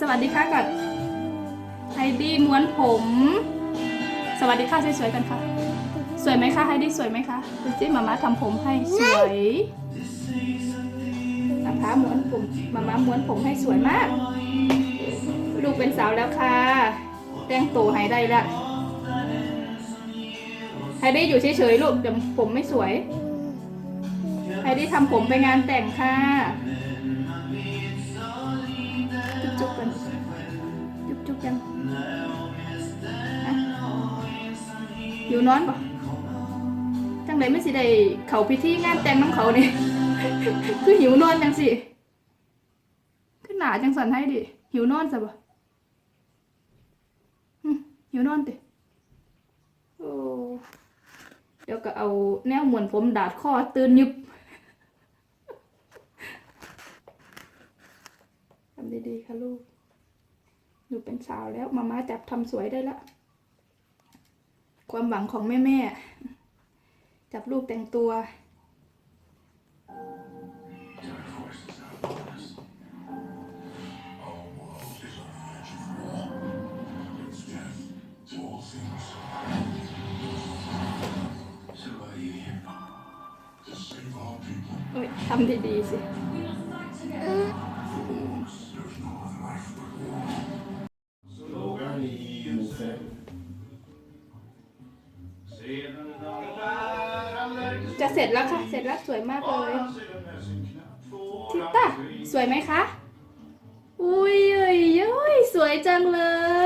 สวัสดีค่ะก่อนไฮดี้ม้วนผม สวัสดีค่ะสวยๆกันค่ะ สวยไหมคะไฮดี้สวยไหมคะดูสิมาม่าทำผมให้สวยนะคะม้วนผมมาม่าม้วนผมให้สวยมาก ลูกเป็นสาวแล้วค่ะแต่งตัวให้ได้ละไฮดี้อยู่เฉยๆลูกเดี๋ยวผมไม่สวยไฮดี้ทำผมไปงานแต่งค่ะ อยู่นอนปะจังเลยไม่สิได้เขาพิธีงานแต่งน้ำเขานี่ คือหิวนอนจังสิขึ้นหนาจังสันให้ดิ หิวนอนซะปะหึหิวนอนติโอ้เดี๋ยวก็เอาแนวหมวนผมดาดคอตื่นยึบทำดีๆค่ะลูกหนูเป็นสาวแล้วมาม่าจับทำสวยได้ละ ความหวังของแม่ๆจับลูกแต่งตัวเอ้ยทำดีๆสิ จะเสร็จแล้วค่ะ เสร็จแล้วสวยมากเลย ทิตตาสวยไหมคะ อุ้ยเอ้ยเอ้ยสวยจังเลย